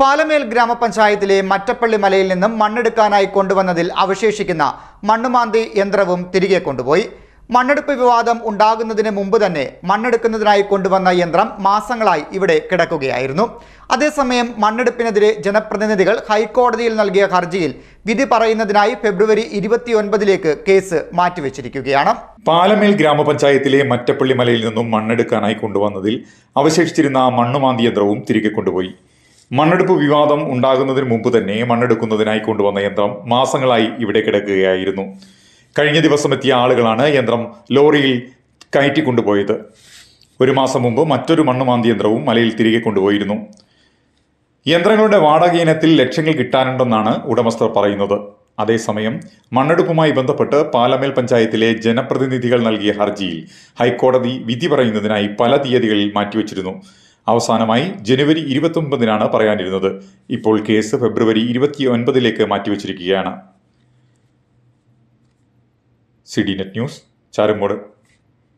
പാലമേൽ ഗ്രാമപഞ്ചായത്തിലെ മറ്റപ്പള്ളി മലയിൽ നിന്നും മണ്ണെടുക്കാനായി കൊണ്ടുവന്നതിൽ അവശേഷിക്കുന്ന മണ്ണുമാന്തി യന്ത്രവും തിരികെ കൊണ്ടുപോയി. മണ്ണെടുപ്പ് വിവാദം ഉണ്ടാകുന്നതിന് മുമ്പ് തന്നെ മണ്ണെടുക്കുന്നതിനായി കൊണ്ടുവന്ന യന്ത്രം മാസങ്ങളായി ഇവിടെ കിടക്കുകയായിരുന്നു. അതേസമയം മണ്ണെടുപ്പിനെതിരെ ജനപ്രതിനിധികൾ ഹൈക്കോടതിയിൽ നൽകിയ ഹർജിയിൽ വിധി പറയുന്നതിനായി ഫെബ്രുവരി ഇരുപത്തിയൊൻപതിലേക്ക് കേസ് മാറ്റിവെച്ചിരിക്കുകയാണ്. പാലമേൽ ഗ്രാമപഞ്ചായത്തിലെ മറ്റപ്പള്ളി മലയിൽ നിന്നും മണ്ണെടുക്കാനായി കൊണ്ടുവന്നതിൽ അവശേഷിച്ചിരുന്ന മണ്ണുമാന്തി യന്ത്രവും തിരികെ കൊണ്ടുപോയി. മണ്ണെടുപ്പ് വിവാദം ഉണ്ടാകുന്നതിന് മുമ്പ് തന്നെ മണ്ണെടുക്കുന്നതിനായി കൊണ്ടുവന്ന യന്ത്രം മാസങ്ങളായി ഇവിടെ കിടക്കുകയായിരുന്നു. കഴിഞ്ഞ ദിവസം എത്തിയ ആളുകളാണ് യന്ത്രം ലോറിയിൽ കയറ്റി കൊണ്ടുപോയത് ഒരു മാസം മുമ്പ് മറ്റൊരു മണ്ണുമാന്തി യന്ത്രവും മലയിൽ തിരികെ കൊണ്ടുപോയിരുന്നു. യന്ത്രങ്ങളുടെ വാടക ഇനത്തിൽ ലക്ഷ്യങ്ങൾ കിട്ടാനുണ്ടെന്നാണ് ഉടമസ്ഥർ പറയുന്നത്. അതേസമയം മണ്ണെടുപ്പുമായി ബന്ധപ്പെട്ട് പാലമേൽ പഞ്ചായത്തിലെ ജനപ്രതിനിധികൾ നൽകിയ ഹർജിയിൽ ഹൈക്കോടതി വിധി പറയുന്നതിനായി പല തീയതികളിൽ മാറ്റിവെച്ചിരുന്നു. അവസാനമായി ജനുവരി ഇരുപത്തൊൻപതിനാണ് പറയാനിരുന്നത്. ഇപ്പോൾ കേസ് ഫെബ്രുവരി ഇരുപത്തി ഒൻപതിലേക്ക് മാറ്റിവെച്ചിരിക്കുകയാണ്. C D net news Charummood.